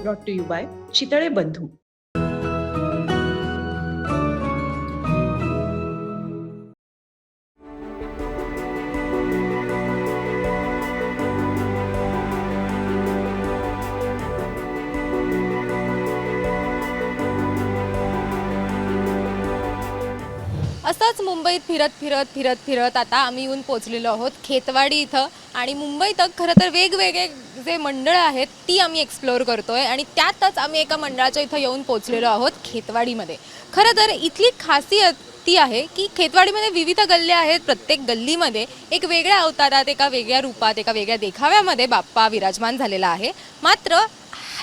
Brought to you by Chitale Bandhu असंच मुंबईत फिरत फिरत फिरत फिरत आता आम्ही येऊन पोचलेलो आहोत खेतवाडी इथं. आणि मुंबईत खरं तर वेगवेगळे जे मंडळं आहेत ती आम्ही एक्सप्लोअर करतोय. आणि त्यातच आम्ही एका मंडळाच्या इथं येऊन पोचलेलो आहोत खेतवाडीमध्ये. खरं तर इथली खासियत ती आहे की खेतवाडीमध्ये विविध गल्ल्या आहेत प्रत्येक गल्लीमध्ये. एक वेगळ्या अवतारात एका वेगळ्या रूपात एका वेगळ्या देखाव्यामध्ये बाप्पा विराजमान झालेला आहे. मात्र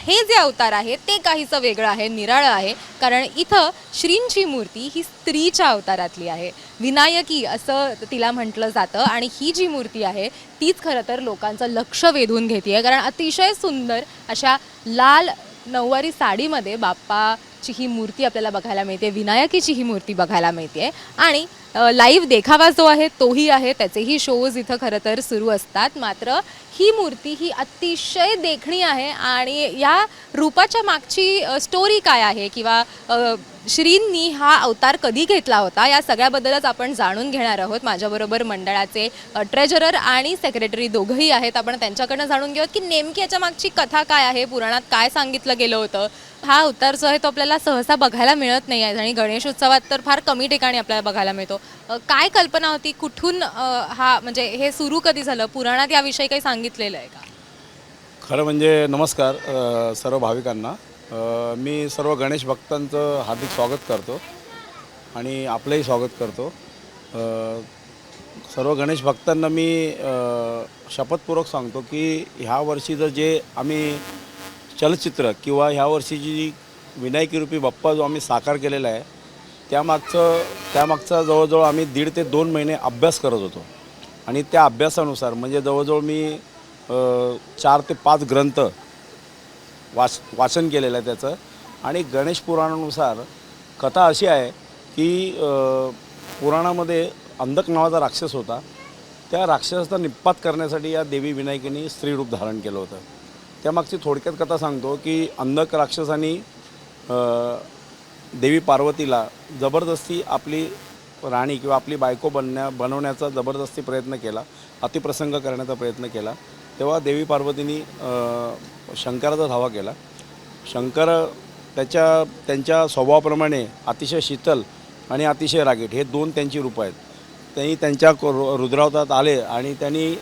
हे जे अवतार आहे ते काहीसं वेगळं आहे निराळं आहे. कारण इथं श्रींची मूर्ती ही स्त्रीच्या अवतारातली आहे. विनायकी असं तिला म्हटलं जातं आणि ही जी मूर्ती आहे तीच खरं तर लोकांचं लक्ष वेधून घेते कारण अतिशय सुंदर अशा लाल नऊवारी साडीमध्ये बाप्पा ची ही मूर्ती आपल्याला बघायला मिळते विनायकीची ही मूर्ती बघायला मिळते. आणि लाईव्ह देखावा जो आहे तोही आहे त्याचेही शोज इथं खरं तर सुरू असतात. मात्र ही मूर्ती ही अतिशय देखणी आहे आणि या रूपाच्या मागची स्टोरी काय आहे? किंवा श्रींनी हा अवतार कधी घेतला होता? या सगळ्याबद्दलच आपण जाणून घेणार आहोत. माझ्याबरोबर मंडळाचे ट्रेजरर आणि सेक्रेटरी दोघंही आहेत. आपण त्यांच्याकडनं जाणून घेऊयात की नेमकी याच्या मागची कथा काय आहे? पुराणात काय सांगितलं गेलं होतं? हा अवतार जो आहे तो आपल्याला सहसा बघायला मिळत नाही आहे. आणि गणेशोत्सवात तर फार कमी ठिकाणी आपल्याला बघायला मिळतो. काय कल्पना होती? कुठून हा म्हणजे हे सुरू कधी झालं? पुराणात याविषयी काही सांगितलेलं आहे का? खरं म्हणजे नमस्कार सर्व भाविकांना. मी सर्व गणेश भक्तांचं हार्दिक स्वागत करतो आणि आपलंही स्वागत करतो. सर्व गणेश भक्तांना मी शपथपूर्वक सांगतो की ह्या वर्षीचं जे आम्ही चलचित्र किंवा ह्या वर्षीची जी विनायकी रूपी बाप्पा जो आम्ही साकार केलेला आहे त्यामागचं त्यामागचा जवळजवळ आम्ही दीड ते दोन महिने अभ्यास करत होतो. आणि त्या अभ्यासानुसार म्हणजे जवळजवळ मी चार ते पाच ग्रंथ वाच वाचन केलेलं आहे त्याचं. आणि गणेश पुराणानुसार कथा अशी आहे की पुराणामध्ये अंधक नावाचा राक्षस होता. त्या राक्षसाचा निपात करण्यासाठी या देवी विनायकीने स्त्रीरूप धारण केलं होतं. त्यामागची थोडक्यात कथा सांगतो की अंधक राक्षसानी देवी पार्वतीला जबरदस्ती आपली राणी किंवा आपली बायको बनण्या बनवण्याचा जबरदस्ती प्रयत्न केला अतिप्रसंग करण्याचा प्रयत्न केला. तेव्हा देवी पार्वतींनी शंकराचा धावा केला. शंकर त्याच्या त्यांच्या स्वभावाप्रमाणे अतिशय शीतल आणि अतिशय रागीट. हे दोन त्यांची रूपं आहेत. त्यांनी त्यांच्या रु- रुद्रावतात आले आणि त्यांनी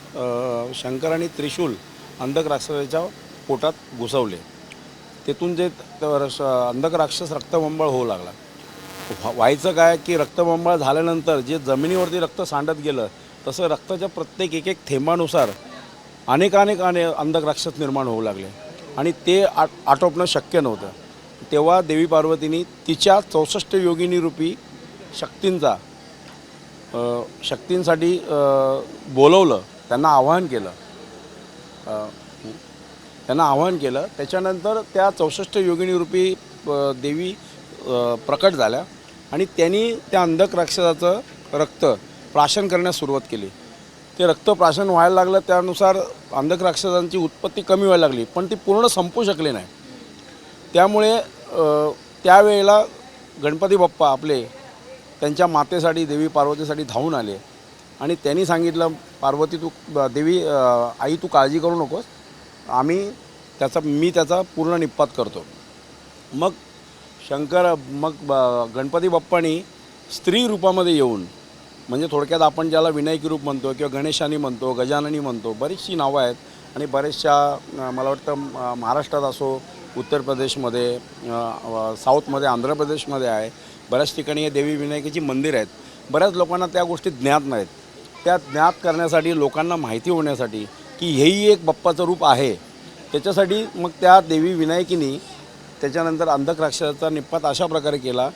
शंकर आणि त्रिशूल अंधक राक्षसाच्या पोटात घुसवले. तिथून जे अंधक राक्षस रक्तबंबाळ होऊ लागला. व्हायचं काय की रक्तबंबाळ झाल्यानंतर जे जमिनीवरती रक्त सांडत गेलं तसं रक्ताच्या प्रत्येक एक एक थेंबानुसार अनेकानेक अने अंधक राक्षस निर्माण होऊ लागले. आणि ते आ आटोपणं शक्य नव्हतं. तेव्हा देवी पार्वतीनी तिच्या चौसष्ट योगिनी रूपी शक्तींचा शक्तींसाठी बोलवलं. त्यांना आवाहन केलं. त्यांना आवाहन केलं. त्याच्यानंतर त्या चौसष्ट योगिनीरूपी देवी प्रकट झाल्या. आणि त्यांनी त्या अंधक राक्षसाचं रक्त प्राशन करण्यास सुरुवात केली. ते रक्तप्राशन व्हायला लागलं त्यानुसार अंधक राक्षसांची उत्पत्ती कमी व्हायला लागली. पण ती पूर्ण संपू शकली नाही. त्यामुळे त्यावेळेला गणपती बाप्पा आपले त्यांच्या मातेसाठी देवी पार्वतीसाठी धावून आले. आणि त्यांनी सांगितलं पार्वती तू देवी आई तू काळजी करू नकोस. आम्ही त्याचा मी त्याचा पूर्ण निपात करतो. मग शंकर मग ब- गणपती बाप्पानी स्त्री रूपामध्ये येऊन म्हणजे थोडक्यात आपण ज्याला विनायकी रूप म्हणतो किंवा गणेशानी म्हणतो गजाननी म्हणतो बरीचशी नावं आहेत. आणि बरेचशा मला वाटतं महाराष्ट्रात असो उत्तर प्रदेशमध्ये साऊथमध्ये आंध्र प्रदेशमध्ये आहे. बऱ्याच ठिकाणी हे देवी विनायकाची मंदिर आहेत. बऱ्याच लोकांना त्या गोष्टी ज्ञात नाहीत. त्या ज्ञात करण्यासाठी लोकांना माहिती होण्यासाठी की हेही एक बाप्पाचं रूप आहे. त्याच्यासाठी मग त्या देवी विनायकीनी त्याच्यानंतर अंधक राक्षसाचा निपात अशा प्रकारे केला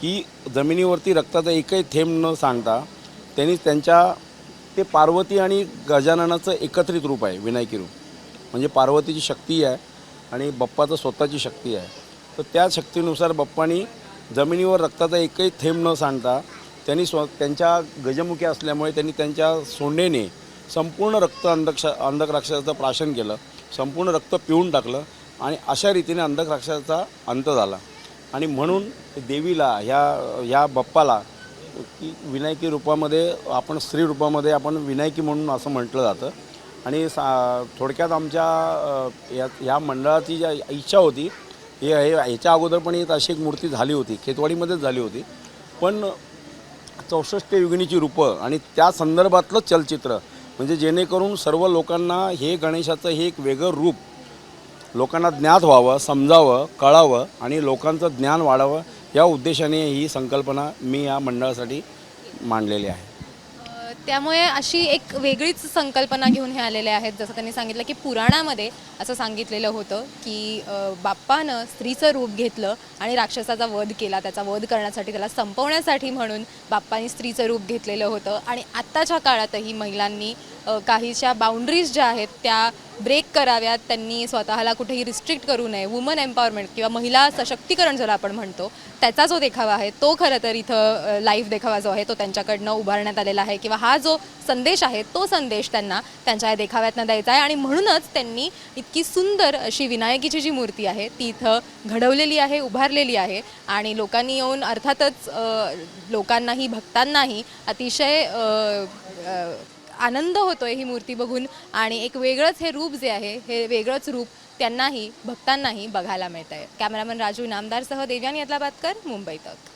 की जमिनीवरती रक्ताचा एकही थेंब न सांगता त्यांनी त्यांच्या ते पार्वती आणि गजाननाचं एकत्रित रूप आहे विनायकी रूप. म्हणजे पार्वतीची शक्ती आहे आणि बप्पाचं स्वतःची शक्ती आहे. तर त्या शक्तीनुसार बप्पानी जमिनीवर रक्ताचा एकही थेंब न सांडता त्यांनी स्व त्यांच्या गजमुखी असल्यामुळे त्यांनी त्यांच्या सोंडेने संपूर्ण रक्त अंधक्ष अंधकराक्षाचं प्राशन केलं संपूर्ण रक्त पिऊन टाकलं आणि अशा रीतीने अंधराक्षाचा अंत झाला. आणि म्हणून देवीला ह्या ह्या बप्पाला की विनायकी रूपामध्ये आपण स्त्री रूपामध्ये आपण विनायकी म्हणून असं म्हटलं जातं. आणि सा थोडक्यात आमच्या या या मंडळाची ज्या इच्छा होती हे हे ह्याच्या अगोदर पण एक अशी एक मूर्ती झाली होती खेतवाडीमध्येच झाली होती. पण चौसष्ट युगिनीची रूपं आणि त्या संदर्भातलं चलचित्र म्हणजे जेणेकरून सर्व लोकांना हे गणेशाचं हे एक वेगळं रूप लोकांना ज्ञात व्हावं समजावं कळावं आणि लोकांचं ज्ञान वाढावं या उद्देशाने ही संकल्पना मी या मंडळासाठी मांडलेली आहे. त्यामुळे अशी एक वेगळीच संकल्पना घेऊन हे आलेले आहेत. जसं त्यांनी सांगितलं की पुराणामध्ये असं सांगितलेलं होतं की बाप्पानं स्त्रीचं रूप घेतलं आणि राक्षसाचा वध केला. त्याचा वध करण्यासाठी त्याला संपवण्यासाठी म्हणून बाप्पानी स्त्रीचं रूप घेतलेलं होतं. आणि आत्ताच्या काळातही महिलांनी काहीशा बाउंड्रीज ज्या आहेत त्या ब्रेक कराव्यात त्यांनी स्वतःला कुठेही रिस्ट्रिक्ट करू नये. वुमन एम्पॉवरमेंट किंवा महिला सशक्तीकरण ज्याला आपण म्हणतो त्याचा जो देखावा आहे तो खरं तर इथं लाईव्ह देखावा जो आहे तो त्यांच्याकडनं उभारण्यात आलेला आहे. किंवा हा जो संदेश आहे तो संदेश त्यांना त्यांच्या या देखाव्यातनं द्यायचा आहे. आणि म्हणूनच त्यांनी इतकी सुंदर अशी विनायकीची जी मूर्ती आहे ती इथं घडवलेली आहे उभारलेली आहे. आणि लोकांनी येऊन अर्थातच लोकांनाही भक्तांनाही अतिशय आनंद होतोय ही मूर्ती बघून आणि एक वेगळंच हे रूप जे आहे हे वेगळंच रूप त्यांनाही भक्तांनाही बघायला मिळत आहे कॅमेरामन राजू नामदारसह देव्यानी यातला बातकर मुंबई तक.